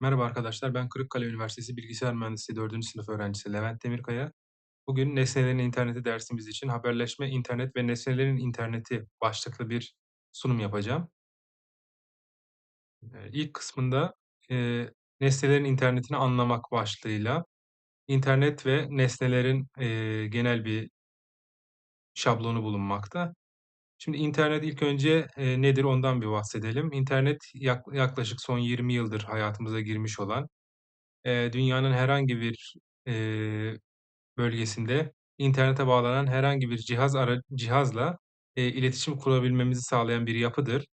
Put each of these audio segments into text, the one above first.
Merhaba arkadaşlar, ben Kırıkkale Üniversitesi Bilgisayar Mühendisliği 4. sınıf öğrencisi Levent Demirkaya. Bugün Nesnelerin İnterneti dersimiz için haberleşme, internet ve nesnelerin interneti başlıklı bir sunum yapacağım. Eee, ilk kısmında eee, nesnelerin internetini anlamak başlığıyla internet ve nesnelerin eee, genel bir şablonu bulunmakta. Şimdi internet ilk önce eee, nedir ondan bir bahsedelim. İnternet yak- yaklaşık son 20 yıldır hayatımıza girmiş olan, eee, dünyanın herhangi bir eee bölgesinde internete bağlanan herhangi bir cihaz ara cihazla, eee, iletişim kurabilmemizi sağlayan bir yapıdır.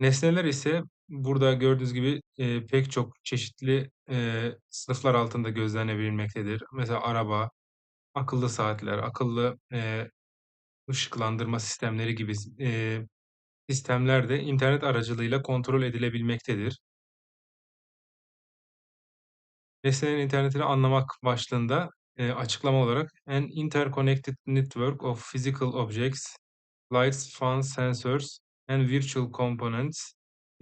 Nesneler ise burada gördüğünüz gibi, eee, pek çok çeşitli, eee, sınıflar altında gözlenebilmektedir. Mesela araba, akıllı saatler, akıllı, eee, ışıklandırma sistemleri gibi eee, sistemler de internet aracılığıyla kontrol edilebilmektedir. Nesnelerin internetini anlamak başlığında, eee, açıklama olarak "An interconnected network of physical objects, lights, fans, sensors, and virtual components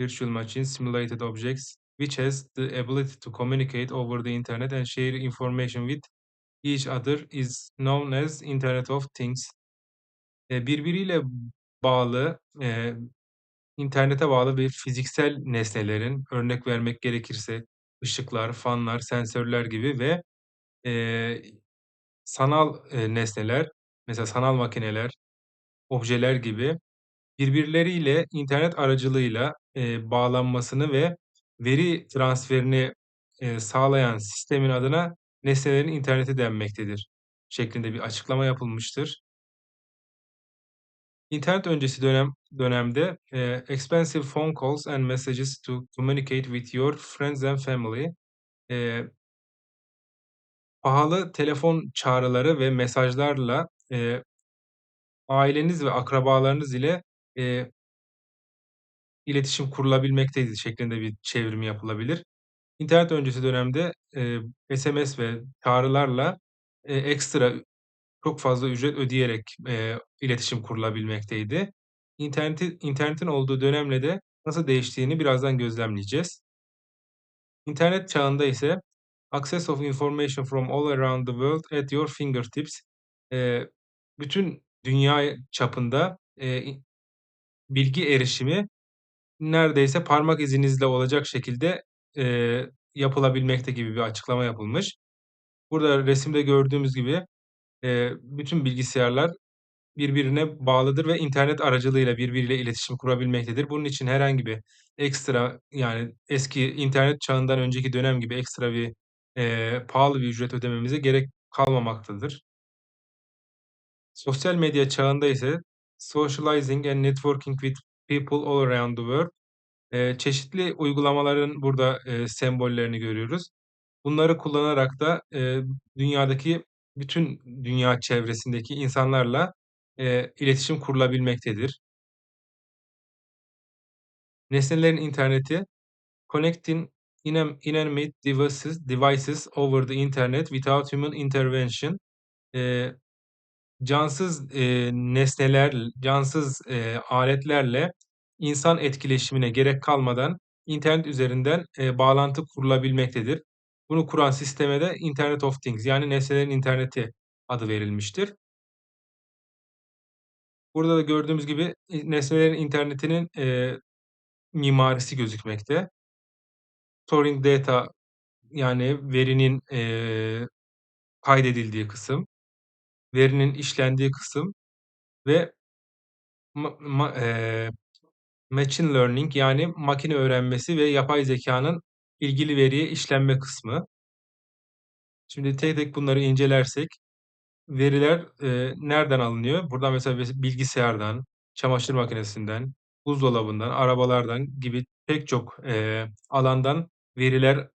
(virtual machines, simulated objects) which has the ability to communicate over the internet and share information with each other is known as Internet of Things." Eee, birbiriyle bağlı, eee, internete bağlı bir fiziksel nesnelerin, örnek vermek gerekirse ışıklar, fanlar, sensörler gibi ve Eee, sanal, eee, nesneler, mesela sanal makineler, objeler gibi birbirleriyle internet aracılığıyla, eee, bağlanmasını ve veri transferini, eee, sağlayan sistemin adına nesnelerin interneti denmektedir şeklinde bir açıklama yapılmıştır. İnternet öncesi dönem dönemde, eee, expensive phone calls and messages to communicate with your friends and family, eee, pahalı telefon çağrıları ve mesajlarla, eee Aileniz ve akrabalarınız ile, eee, iletişim kurulabilmekteydi şeklinde bir çevirimi yapılabilir. İnternet öncesi dönemde, eee, SMS ve çağrılarla, eee, ekstra çok fazla ücret ödeyerek, eee, iletişim kurulabilmekteydi. İnterneti internetin olduğu dönemle de nasıl değiştiğini birazdan gözlemleyeceğiz. İnternet çağında ise access of information from all around the world at your fingertips, eee, bütün dünya çapında, eee, bilgi erişimi neredeyse parmak izinizle olacak şekilde, eee, yapılabilmekte gibi bir açıklama yapılmış. Burada resimde gördüğümüz gibi, eee, bütün bilgisayarlar birbirine bağlıdır ve internet aracılığıyla birbiriyle iletişim kurabilmektedir. Bunun için herhangi bir ekstra, yani eski internet çağından önceki dönem gibi ekstra bir, eee, pahalı bir ücret ödememize gerek kalmamaktadır. Sosyal medya çağında ise socializing and networking with people all around the world Eee, çeşitli uygulamaların burada, eee, sembollerini görüyoruz. Bunları kullanarak da, eee, dünyadaki bütün dünya çevresindeki insanlarla, eee, iletişim kurulabilmektedir. Nesnelerin interneti, connecting inanimate devices devices over the internet without human intervention. Eee, cansız, eee, nesneler, cansız, eee, aletlerle insan etkileşimine gerek kalmadan internet üzerinden, eee, bağlantı kurulabilmektedir. Bunu kuran sisteme de Internet of Things yani nesnelerin interneti adı verilmiştir. Burada da gördüğümüz gibi, iii, nesnelerin internetinin, eee, mimarisi gözükmekte. Storing data yani verinin, eee, kaydedildiği kısım, verinin işlendiği kısım ve ma ma eee Machine learning yani makine öğrenmesi ve yapay zekânın ilgili veriye işlenme kısmı. Şimdi tek tek bunları incelersek veriler, eee, nereden alınıyor? Buradan mesela bilgisayardan, çamaşır makinesinden, buzdolabından, arabalardan gibi pek çok, eee, alandan veriler,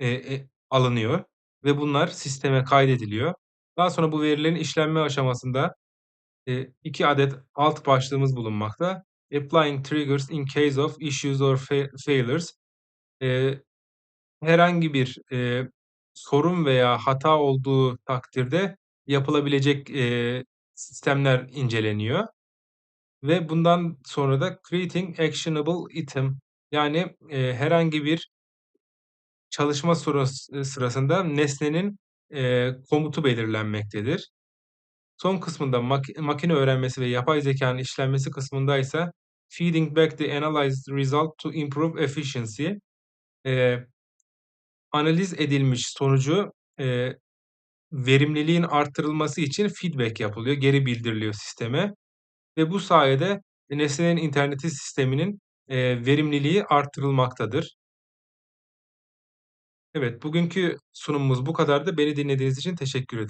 eee, e alınıyor ve bunlar sisteme kaydediliyor. Daha sonra bu verilerin işlenme aşamasında Eee, 2 adet alt başlığımız bulunmakta. Applying triggers in case of issues or fa failures. Eee, herhangi bir, eee, sorun veya hata olduğu takdirde yapılabilecek, eee, sistemler inceleniyor ve bundan sonra da creating actionable item Yani, eee, herhangi bir çalışma sırasında nesnenin, eee, komutu belirlenmektedir. Son kısmında mak makine öğrenmesi ve yapay zekânın işlenmesi kısmındaysa feeding back the analyzed result to improve efficiency eee analiz edilmiş sonucu, eee, verimliliğin arttırılması için feedback yapılıyor, geri bildiriliyor sisteme ve bu sayede nesnelerin interneti sisteminin, eee, verimliliği arttırılmaktadır. Evet, bugünkü sunumumuz bu kadardı. Beni dinlediğiniz için teşekkür ederim.